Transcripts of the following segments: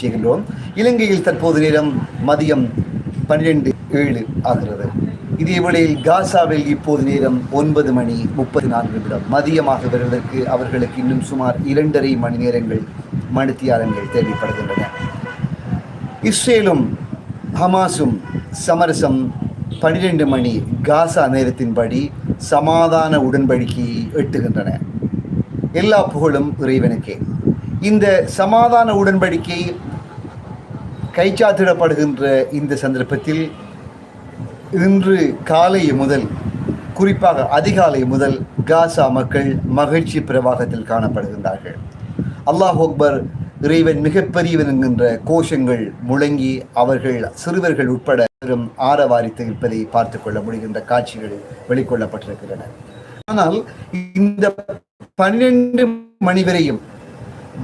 செய்கின்றோம். இலங்கையில் தற்போது நேரம் மதியம் பன்னிரெண்டு ஏழு ஆகிறது. இதே வேளையில் காசாவில் இப்போது நேரம் ஒன்பது மணி முப்பத்தி நான்கு நிமிடம். மதியமாக வருவதற்கு அவர்களுக்கு இன்னும் சுமார் இரண்டரை மணி நேரங்கள் மணித்தியாரங்கள் தேவைப்படுகின்றன. இஸ்ரேலும் ஹமாஸும் சமரசம் பன்னிரெண்டு மணி காசா நேரத்தின்படி சமாதான உடன்படிக்கையை எட்டுகின்றன. எல்லா புகழும் இறைவனுக்கே. இந்த சமாதான உடன்படிக்கை கைச்சாத்திடப்படுகின்ற இந்த சந்தர்ப்பத்தில் இன்று காலை முதல் குறிப்பாக அதிகாலை முதல் காசா மக்கள் மகிழ்ச்சி பிரவாகத்தில் காணப்படுகின்றார்கள். அல்லாஹ் அக்பர் இறைவன் மிகப்பெரியவன் என்கின்ற கோஷங்கள் முழங்கி அவர்கள் சிறுவர்கள் உட்பட பெரும் ஆரவாரித்து இருப்பதை பார்த்து கொள்ள முடிகின்ற காட்சிகள் வெளிக்கொள்ளப்பட்டிருக்கின்றன. ஆனால் இந்த பன்னிரண்டு மணி வரையும்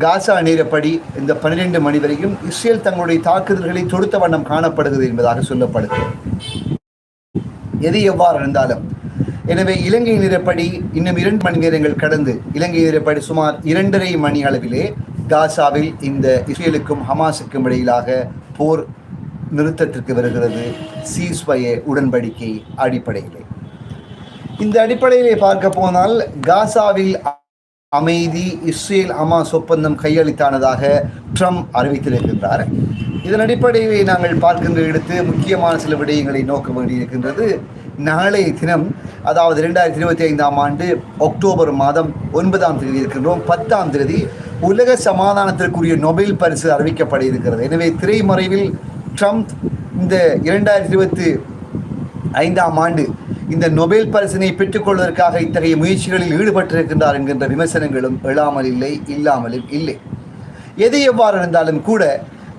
காசா நேரப்படி இந்த பன்னிரெண்டு மணி வரையும் இஸ்ரேல் தங்களுடைய தாக்குதல்களை தொடுத்த வண்ணம் காணப்படுகிறது என்பதாக சொல்லப்படுகிறது. எது எவ்வாறு இருந்தாலும் எனவே இலங்கை நேரப்படி இன்னும் இரண்டு மணி நேரங்கள் கடந்து இலங்கை நேரப்படி சுமார் இரண்டரை மணி அளவிலே காசாவில் இந்த இஸ்ரேலுக்கும் ஹமாஸுக்கும் இடையிலாக போர் நிறுத்தத்திற்கு வருகிறது. சீஸ்வய உடன்படிக்கை அடிப்படையிலே. இந்த அடிப்படையிலே பார்க்க போனால் காசாவில் அமைதி இஸ்ரேல் அமாஸ் ஒப்பந்தம் கையளித்தானதாக ட்ரம்ப் அறிவித்திருக்கின்றார். இதன் அடிப்படையை நாங்கள் பார்க்கின்ற இடத்து முக்கியமான சில விடயங்களை நோக்க வேண்டியிருக்கின்றது. நாளைய தினம் அதாவது இரண்டாயிரத்தி இருபத்தி ஐந்தாம் ஆண்டு அக்டோபர் மாதம் ஒன்பதாம் தேதி இருக்கின்றோம். பத்தாம் தேதி உலக சமாதானத்திற்குரிய நொபெல் பரிசு அறிவிக்கப்பட இருக்கிறது. எனவே திரைமறைவில் ட்ரம்ப் இந்த இரண்டாயிரத்தி இருபத்தி ஐந்தாம் ஆண்டு இந்த நொபேல் பரிசினை பெற்றுக்கொள்வதற்காக இத்தகைய முயற்சிகளில் ஈடுபட்டிருக்கின்றார் என்கின்ற விமர்சனங்களும் எழாமல் இல்லை இல்லாமலும் இல்லை. எது எவ்வாறு இருந்தாலும் கூட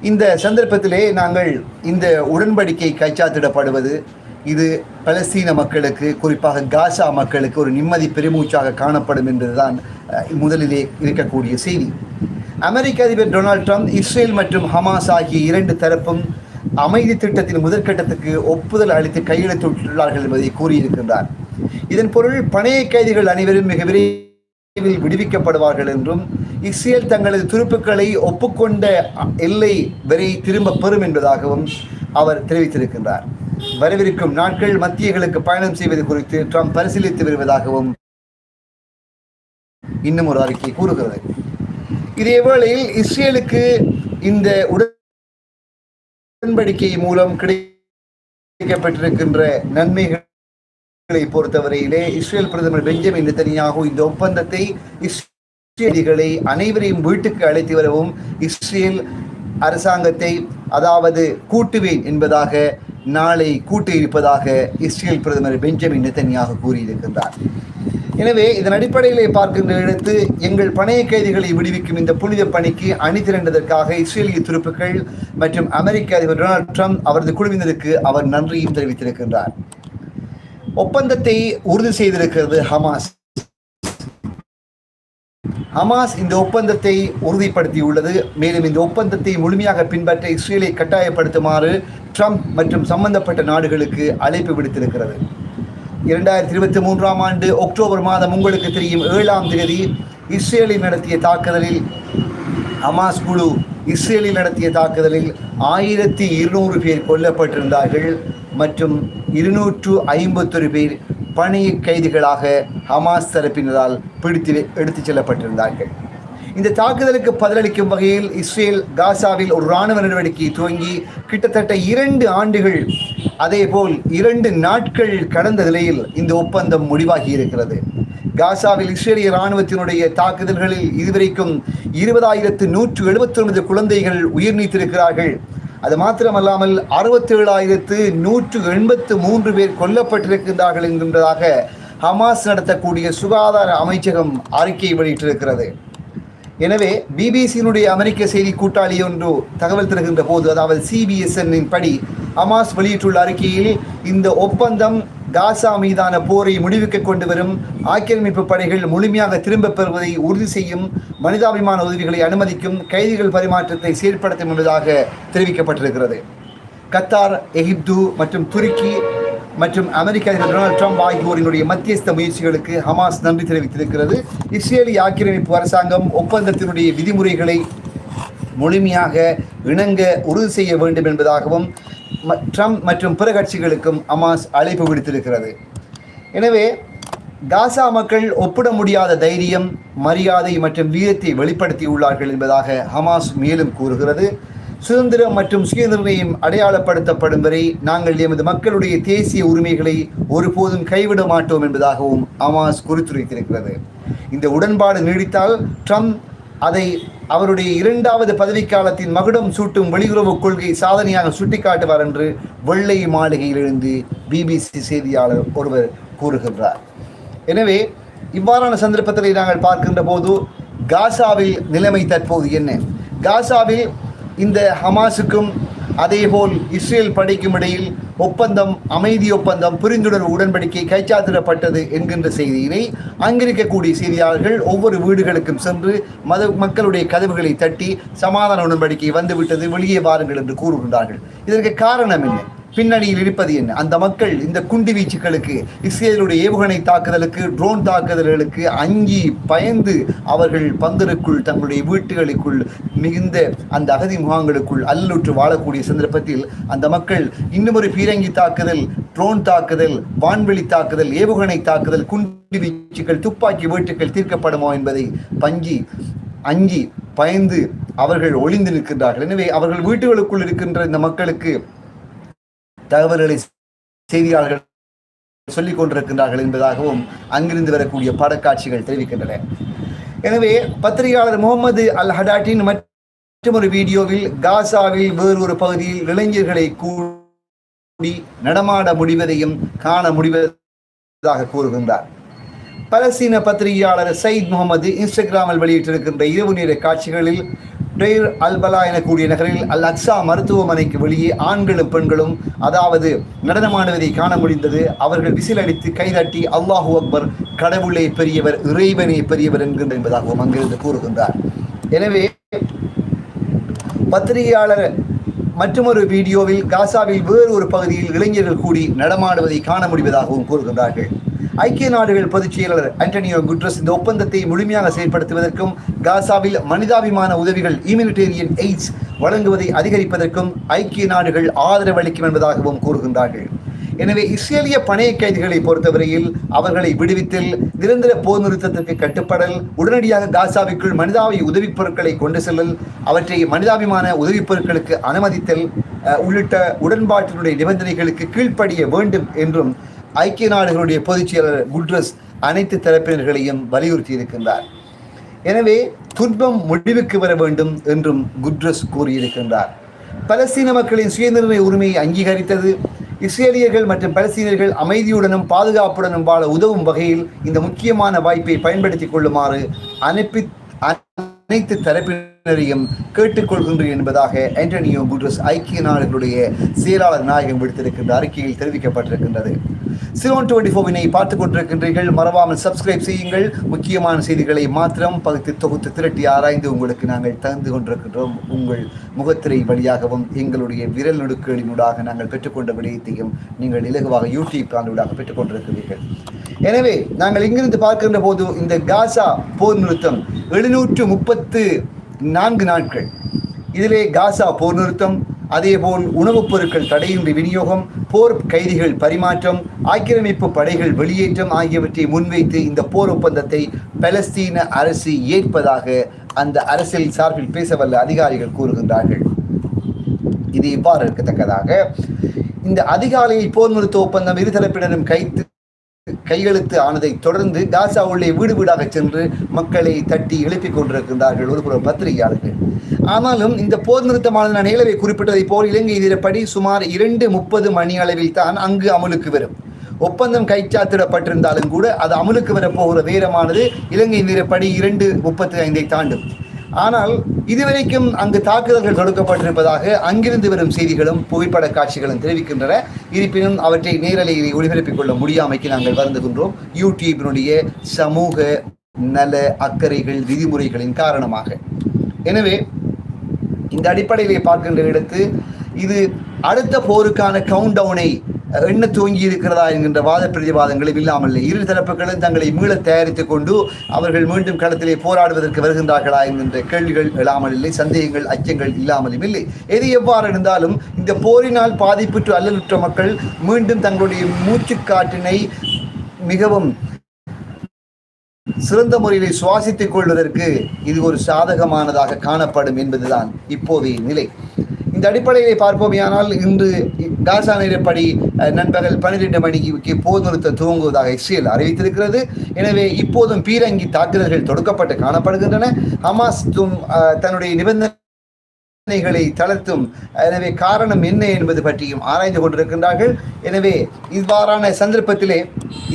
இந்த சந்தர்ப்பத்திலே நாங்கள் இந்த உடன்படிக்கை கைச்சாத்திடப்படுவது இது பலஸ்தீன மக்களுக்கு குறிப்பாக காசா மக்களுக்கு ஒரு நிம்மதி பெருமூச்சாக காணப்படும் என்பதுதான் முதலிலே இருக்கக்கூடிய செய்தி. அமெரிக்க அதிபர் டொனால்ட் ட்ரம்ப் இஸ்ரேல் மற்றும் ஹமாஸ் ஆகிய இரண்டு தரப்பும் அமைதி திட்டத்தின் முதற்கட்டத்துக்கு ஒப்புதல் அளித்து கையெழுத்திட்டுள்ளார்கள் என்பதை கூறியிருக்கின்றார். இதன் பொருள் பணைய கைதிகள் அனைவரும் மிக விரைவில் விடுவிக்கப்படுவார்கள் என்றும் இஸ்ரேல் தங்களது துருப்புக்களை ஒப்புக்கொண்ட எல்லை வரை திரும்ப பெறும் என்பதாகவும் அவர் தெரிவித்திருக்கின்றார். வரவிருக்கும் நாட்கள் மத்தியர்களுக்கு பயணம் செய்வது குறித்து ட்ரம்ப் பரிசீலித்து வருவதாகவும் இன்னும் ஒரு அறிக்கை கூறுகிறது. இதே வேளையில் இஸ்ரேலுக்கு இந்த உடல் உடன்படிக்கை மூலம் கிடைக்கப்பட்டிருக்கின்ற நன்மைகளை பொறுத்தவரையிலே இஸ்ரேல் பிரதமர் பெஞ்சமின் நெத்தனியாகு இந்த ஒப்பந்தத்தை இஸ்ரேலிகளை அனைவரையும் வீட்டுக்கு அழைத்து வரவும் இஸ்ரேல் அரசாங்கத்தை அதாவது கூட்டுவேன் என்பதாக நாளை கூட்ட இருப்பதாக இஸ்ரேல் பிரதமர் பெஞ்சமின் நித்தனியாக கூறியிருக்கின்றார். எனவே இதன் அடிப்படையிலே பார்க்கின்ற இடத்து எங்கள் பணைய கைதிகளை விடுவிக்கும் இந்த புனித பணிக்கு அணி திரண்டதற்காக இஸ்ரேலிய துருப்புக்கள் மற்றும் அமெரிக்க அதிபர் டொனால்ட் ட்ரம்ப் அவரது குழுவினருக்கு அவர் நன்றியும் தெரிவித்திருக்கின்றார். ஒப்பந்தத்தை உறுதி செய்திருக்கிறது ஹமாஸ். ஹமாஸ் இந்த ஒப்பந்தத்தை உறுதிப்படுத்தியுள்ளது. மேலும் இந்த ஒப்பந்தத்தை முழுமையாக பின்பற்ற இஸ்ரேலை கட்டாயப்படுத்துமாறு ட்ரம்ப் மற்றும் சம்பந்தப்பட்ட நாடுகளுக்கு அழைப்பு விடுத்திருக்கிறது. இரண்டாயிரத்தி இருபத்தி மூன்றாம் ஆண்டு அக்டோபர் மாதம் உங்களுக்கு தெரியும் ஏழாம் தேதி இஸ்ரேலில் நடத்திய தாக்குதலில் ஹமாஸ் குழு இஸ்ரேலில் நடத்திய தாக்குதலில் ஆயிரத்தி இருநூறு பேர் கொல்லப்பட்டிருந்தார்கள் மற்றும் இருநூற்று ஐம்பத்தொரு பேர் பணி கைதிகளாக ஹமாஸ் தரப்பினரால் பிடித்து எடுத்துச் செல்லப்பட்டிருந்தார்கள். இந்த தாக்குதலுக்கு பதிலளிக்கும் வகையில் இஸ்ரேல் காசாவில் ஒரு இராணுவ நடவடிக்கையை துவங்கி கிட்டத்தட்ட இரண்டு ஆண்டுகள் அதேபோல் இரண்டு நாட்கள் கடந்த நிலையில் இந்த ஒப்பந்தம் முடிவாகி இருக்கிறது. காசாவில் இஸ்ரேலிய இராணுவத்தினுடைய தாக்குதல்களில் இதுவரைக்கும் இருபதாயிரத்து நூற்று எழுபத்தி ஒன்பது குழந்தைகள் உயிர் நீத்திருக்கிறார்கள் அது மாத்திரமல்லாமல் அறுபத்தேழாயிரத்து நூற்று எண்பத்து மூன்று பேர் கொல்லப்பட்டிருக்கின்றார்கள் என்கின்றதாக ஹமாஸ் நடத்தக்கூடிய சுகாதார அமைச்சகம் அறிக்கை வெளியிட்டிருக்கிறது. எனவே பிபிசியினுடைய அமெரிக்க செய்தி கூட்டாளி ஒன்று தகவல் தருகின்ற போது அதாவது சிபிஎஸ்என்னின் படி அமாஸ் வெளியிட்டுள்ள அறிக்கையில் இந்த ஒப்பந்தம் காசா மீதான போரை முடிவுக்கு கொண்டு வரும் ஆக்கிரமிப்பு படைகள் முழுமையாக திரும்பப் பெறுவதை உறுதி செய்யும் மனிதாபிமான உதவிகளை அனுமதிக்கும் கைதிகள் பரிமாற்றத்தை செயற்படுத்தும் என்பதாக தெரிவிக்கப்பட்டிருக்கிறது. கத்தார் எகிப்து மற்றும் துருக்கி மற்றும் அமெரிக்க அதிபர் டொனால்டு ட்ரம்ப் ஆகியோரினுடைய மத்தியஸ்த முயற்சிகளுக்கு ஹமாஸ் நன்றி தெரிவித்திருக்கிறது. இஸ்ரேலிய ஆக்கிரமிப்பு அரசாங்கம் ஒப்பந்தத்தினுடைய விதிமுறைகளை முழுமையாக இணங்க உறுதி செய்ய வேண்டும் என்பதாகவும் ட்ரம்ப் மற்றும் பிற கட்சிகளுக்கும் ஹமாஸ் அழைப்பு விடுத்திருக்கிறது. எனவே காசா மக்கள் ஒப்பிட முடியாத தைரியம் மரியாதை மற்றும் வீரத்தை வெளிப்படுத்தியுள்ளார்கள் என்பதாக ஹமாஸ் மேலும் கூறுகிறது. சுதந்திரம் மற்றும் சுயநிர்ணயம் அடையாளப்படுத்தப்படும் வரை நாங்கள் எமது மக்களுடைய தேசிய உரிமைகளை ஒருபோதும் கைவிட மாட்டோம் என்பதாகவும் அமாஸ் குறித்துரைத்திருக்கிறது. இந்த உடன்பாடு நீடித்தால் ட்ரம்ப் அதை அவருடைய இரண்டாவது பதவிக்காலத்தின் மகுடம் சூட்டும் வெளியுறவு கொள்கை சாதனையாக சுட்டிக்காட்டுவார் என்று வெள்ளை மாளிகையிலிருந்து பிபிசி செய்தியாளர் ஒருவர் கூறுகின்றார். எனவே இவ்வாறான சந்தர்ப்பத்தை நாங்கள் பார்க்கின்ற போது காசாவில் நிலைமை தற்போது என்ன? காசாவில் இந்த ஹமாஸுக்கும் அதேபோல் இஸ்ரேல் படைக்கும் இடையில் ஒப்பந்தம் அமைதி ஒப்பந்தம் புரிந்துணர்வு உடன்படிக்கை கைச்சாத்திடப்பட்டது என்கின்ற செய்தியினை அங்கிருக்கக்கூடிய செய்தியாளர்கள் ஒவ்வொரு வீடுகளுக்கும் சென்று மத மக்களுடைய கதவுகளை தட்டி சமாதான உடன்படிக்கை வந்துவிட்டது வெளியே வாருங்கள் என்று கூறுகின்றார்கள். இதற்கு காரணம் என்ன? பின்னணியில் இருப்பது என்ன? அந்த மக்கள் இந்த குண்டு வீச்சுகளுக்கு இஸ்ரேலுடைய ஏவுகணை தாக்குதலுக்கு ட்ரோன் தாக்குதல்களுக்கு அஞ்சி பயந்து அவர்கள் பந்தருக்குள் தங்களுடைய வீட்டுகளுக்குள் மிகுந்த அந்த அகதி முகாங்களுக்குள் அல்லுற்று வாழக்கூடிய சந்தர்ப்பத்தில் அந்த மக்கள் இன்னும் ஒரு பீரங்கி தாக்குதல் ட்ரோன் தாக்குதல் வான்வெளி தாக்குதல் ஏவுகணை தாக்குதல் குண்டு வீச்சுகள் துப்பாக்கி வீட்டுகள் தீர்க்கப்படுமோ என்பதை பஞ்சி அஞ்சி பயந்து அவர்கள் ஒளிந்து நிற்கின்றார்கள். எனவே அவர்கள் வீட்டுகளுக்குள் இருக்கின்ற இந்த மக்களுக்கு தகவல்களை செய்தியாளர்கள் சொல்லிக் கொண்டிருக்கின்றார்கள் என்பதாகவும் அங்கிருந்து வரக்கூடிய படக்காட்சிகள் தெரிவிக்கின்றன. எனவே பத்திரிகையாளர் முகமது அல் ஹடாட்டின் மற்றொரு வீடியோவில் காசாவில் வேறு ஒரு பகுதியில் இளைஞர்களை கூடி நடமாட முடிவதையும் காண முடிவதாக கூறுகின்றார். பலஸ்தீன பத்திரிகையாளர் சயித் முகமது இன்ஸ்டாகிராமில் வெளியிட்டிருக்கின்ற இரவு நேர காட்சிகளில் டெய்ர் அல்பலா எனக்கூடிய நகரில் அல் அக்ஸா மருத்துவமனைக்கு வெளியே ஆண்களும் பெண்களும் அதாவது நடனமானவரை காண முடிந்தது. அவர்கள் விசில் அடித்து கைதட்டி அல்லாஹு அக்பர் கடவுளே பெரியவர் இறைவனே பெரியவர் என்கின்ற என்பதாகவும் அங்கிருந்து கூறுகின்றார். எனவே பத்திரிகையாளர் மற்றொரு வீடியோவில் காசாவில் வேறு ஒரு பகுதியில் இளைஞர்கள் கூடி நடமாடுவதை காண முடிவதாகவும் கூறுகின்றார்கள். ஐக்கிய நாடுகள் பொதுச் செயலாளர் அண்டனியோ குட்ரஸ் இந்த ஒப்பந்தத்தை முழுமையாக செயல்படுத்துவதற்கும் காசாவில் மனிதாபிமான உதவிகள் இம்யூனிடேரியன் எய்ட்ஸ் வழங்குவதை அதிகரிப்பதற்கும் ஐக்கிய நாடுகள் ஆதரவு அளிக்கும் என்பதாகவும் கூறுகின்றார்கள். எனவே இஸ்ரேலிய பணைய கைதிகளை பொறுத்தவரையில் அவர்களை விடுவித்தல் நிரந்தர போர் நிறுத்தத்திற்கு கட்டுப்படல் உடனடியாக காசாவிற்குள் மனிதாபி உதவிப் பொருட்களை கொண்டு செல்லல் அவற்றை மனிதாபிமான உதவிப் பொருட்களுக்கு அனுமதித்தல் உள்ளிட்ட உடன்பாட்டினுடைய நிபந்தனைகளுக்கு கீழ்ப்படிய வேண்டும் என்றும் ஐக்கிய நாடுகளுடைய பொதுச் செயலர் குட்ரஸ் அனைத்து தரப்பினர்களையும் வலியுறுத்தி இருக்கின்றார் எனவே துன்பம் முடிவுக்கு வர வேண்டும் என்றும் குட்ரஸ் கூறியிருக்கின்றார். பலஸ்தீன மக்களின் சுயநிர்ணய உரிமையை அங்கீகரித்தது இஸ்ரேலியர்கள் மற்றும் பலஸ்தீனர்கள் அமைதியுடனும் பாதுகாப்புடனும் வாழ உதவும் வகையில் இந்த முக்கியமான வாய்ப்பை பயன்படுத்திக் கொள்ளுமாறு அனுப்பி அனைத்து தரப்பினரையும் கேட்டுக்கொள்கின்றேன் என்பதாக ஆண்டனியோ குட்ரஸ் ஐக்கிய நாடுகளுடைய செயலாளர் நாயகம் விடுத்திருக்கின்ற அறிக்கையில் தெரிவிக்கப்பட்டிருக்கின்றது. சிலோன் டுவெண்ட்டி ஃபோவினை பார்த்துக் கொண்டிருக்கின்றீர்கள். மறவாமல் சப்ஸ்கிரைப் செய்யுங்கள். முக்கியமான செய்திகளை மாத்திரம் பகுத்து தொகுத்து திரட்டி ஆராய்ந்து உங்களுக்கு நாங்கள் தந்து கொண்டிருக்கின்றோம். உங்கள் முகத்திரை வழியாகவும் எங்களுடைய விரல் நுடுக்குகளினூடாக நாங்கள் பெற்றுக்கொண்ட விடயத்தையும் நீங்கள் இலகுவாக யூடியூப் காணொலியாக பெற்றுக்கொண்டிருக்கிறீர்கள் எனவே நாங்கள் இங்கிருந்து பார்க்கின்ற போது இந்த காசா போர் நிறுத்தம் எழுநூற்று முப்பத்து நான்கு நாட்கள். இதிலே காசா போர் நிறுத்தம் அதேபோல் உணவுப் பொருட்கள் தடையின்றி விநியோகம் போர் கைதிகள் பரிமாற்றம் ஆக்கிரமிப்பு படைகள் வெளியேற்றம் ஆகியவற்றை முன்வைத்து இந்த போர் ஒப்பந்தத்தை பலஸ்தீன அரசு ஏற்பதாக அந்த அரசியல் சார்பில் பேசவல்ல அதிகாரிகள் கூறுகின்றார்கள். இது இவ்வாறு இருக்கத்தக்கதாக. இந்த அதிகாலையில் போர் நிறுத்த ஒப்பந்தம் இருதரப்பினரும் கைத்து கையெழுத்து ஆனதை தொடர்ந்து காசா உள்ளே வீடு வீடாக சென்று மக்களை தட்டி எழுப்பிக் கொண்டிருக்கின்றார்கள். ஒரு புறம் பத்திரிகையாளர்கள். ஆனாலும் இந்த போர் நிறுத்தமானது நான் ஏலவை குறிப்பிட்டதைப் போல் இலங்கை இதரப்படி சுமார் இரண்டு முப்பது மணி அளவில் தான் அங்கு அமலுக்கு வரும். ஒப்பந்தம் கைச்சாத்திடப்பட்டிருந்தாலும் கூட அது அமலுக்கு வரப்போகிற நேரமானது இலங்கை நேரப்படி இரண்டு முப்பத்தி ஐந்தை தாண்டும். ஆனால் இதுவரைக்கும் அங்கு தாக்குதல்கள் தொடுக்கப்பட்டிருப்பதாக அங்கிருந்து வரும் செய்திகளும் புகைப்பட காட்சிகளும் தெரிவிக்கின்றன. இருப்பினும் அவற்றை நேரலையில் ஒளிபரப்பிக் கொள்ள முடியாமைக்கு நாங்கள் வருந்துகின்றோம். யூடியூபினுடைய சமூக நல அக்கறைகள் விதிமுறைகளின் காரணமாக. எனவே இந்த அடிப்படையிலே பார்க்கின்ற இடத்து இது அடுத்த போருக்கான கவுண்ட் டவுனை எண்ண தூங்கி இருக்கிறதா என்கின்ற வாத பிரதிவாதங்களும் இல்லாமல் இரு தரப்புகளும் தங்களை மீள தயாரித்துக் கொண்டு அவர்கள் மீண்டும் களத்திலே போராடுவதற்கு வருகின்றார்களா என்கின்ற கேள்விகள் எழாமல் இல்லை சந்தேகங்கள் அச்சங்கள் இல்லாமலும் இல்லை. எது எவ்வாறு இருந்தாலும் இந்த போரினால் பாதிப்புற்று அல்லலுற்ற மக்கள் மீண்டும் தங்களுடைய மூச்சுக்காற்றினை மிகவும் சிறந்த முறையிலே சுவாசித்துக் கொள்வதற்கு இது ஒரு சாதகமானதாக காணப்படும் என்பதுதான் இப்போதைய நிலை. இந்த அடிப்படையை பார்ப்போமையானால் இன்று காசா நேரப்படி நண்பர்கள் நண்பகல் பன்னிரெண்டு மணிக்கு போர் நிறுத்த துவங்குவதாக இஸ்ரேல் அறிவித்திருக்கிறது. எனவே இப்போதும் பீரங்கி தாக்குதல்கள் தொடுக்கப்பட்டு காணப்படுகின்றன. ஹமாஸ் அஹ், தன்னுடைய நிபந்தனை சிந்தனைகளை தளர்த்தும். எனவே காரணம் என்ன என்பது பற்றியும் ஆராய்ந்து கொண்டிருக்கின்றார்கள். எனவே இவ்வாறான சந்தர்ப்பத்திலே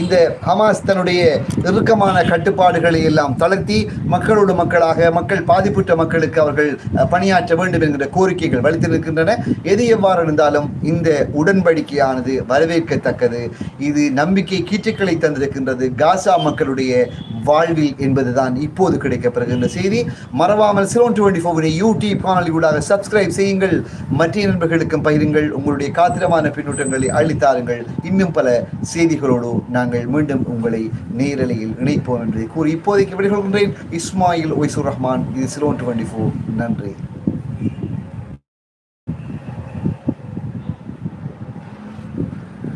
இந்த ஹமாஸ் தன்னுடைய இறுக்கமான கட்டுப்பாடுகளை எல்லாம் தளர்த்தி மக்களோடு மக்களாக மக்கள் பாதிப்புற்ற மக்களுக்கு அவர்கள் பணியாற்ற வேண்டும் என்கிற கோரிக்கைகள் வலித்திருக்கின்றன. எது எவ்வாறு இருந்தாலும் இந்த உடன்படிக்கையானது வரவேற்கத்தக்கது. இது நம்பிக்கை கீற்றுக்களை தந்திருக்கின்றது. காசா மக்களுடைய வாழ்வில் என்பதுதான் இப்போது கிடைக்கப்பெறுகின்ற செய்தி. மறவாமல் சிலோன் டுவெண்ட்டி ஃபோர் யூடியூப் காணொலி ஊடாக சப்ஸ்கிரைப் செய்யுங்கள். மற்ற நண்பர்களுக்கும் பகிருங்கள். உங்களுடைய காத்திரமான பின்னூட்டங்களை அளித்தாருங்கள். இன்னும் பல செய்திகளோடு நாங்கள் மீண்டும் உங்களை நேரலையில் இணைப்போம் என்று கூறி இப்போதைக்கு விடைகொள்கின்றேன் இஸ்மாயில் ஒய்சூர் ரஹ்மான். இது சிலோன் டுவெண்ட்டி ஃபோர். நன்றி.